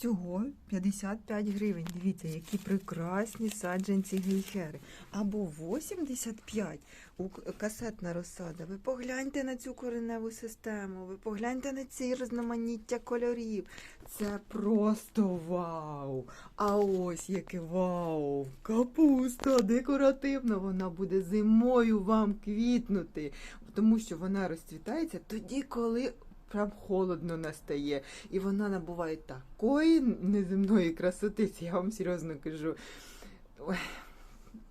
всього 55 гривень. Дивіться, які прекрасні саджанці гейхери. Або 85 у касетна розсада. Ви погляньте на цю кореневу систему, ви погляньте на ці різноманіття кольорів. Це просто вау! А ось яке вау! Капуста декоративна, вона буде зимою вам квітнути, тому що вона розцвітається тоді, коли прям холодно настає. І вона набуває такої неземної красоти, я вам серйозно кажу.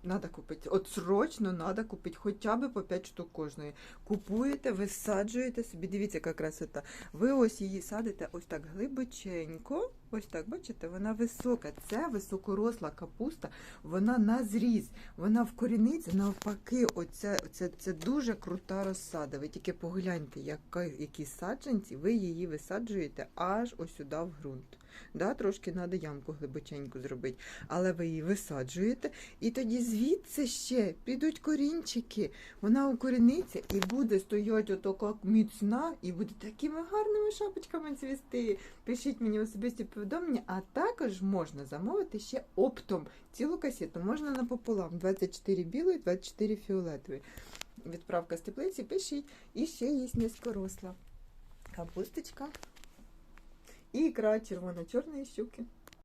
Надо купити. От срочно треба купити хоча б по 5 штук кожної. Купуєте, висаджуєте собі, дивіться, яка красота. Ви ось її садите ось так глибоченько. Ось так, бачите, вона висока. Це високоросла капуста, вона на зріз, вона в коріниці, навпаки, оце, це, це дуже крута розсада. Ви тільки погляньте, які, які саджанці, ви її висаджуєте аж ось сюди в ґрунт. Да, трошки треба ямку глибоченьку зробити, але ви її висаджуєте, і тоді звідси ще підуть корінчики. Вона укоріниться і буде стояти отака міцна, і буде такими гарними шапочками цвісти. Пишіть мені особисті повідомлення, а також можна замовити ще оптом цілу касету. Можна напополам 24 білої, 24 фіолетової. Відправка з теплиці, пишіть. І ще є низькоросла. Капусточка. І ікра червоно-чорної щуки.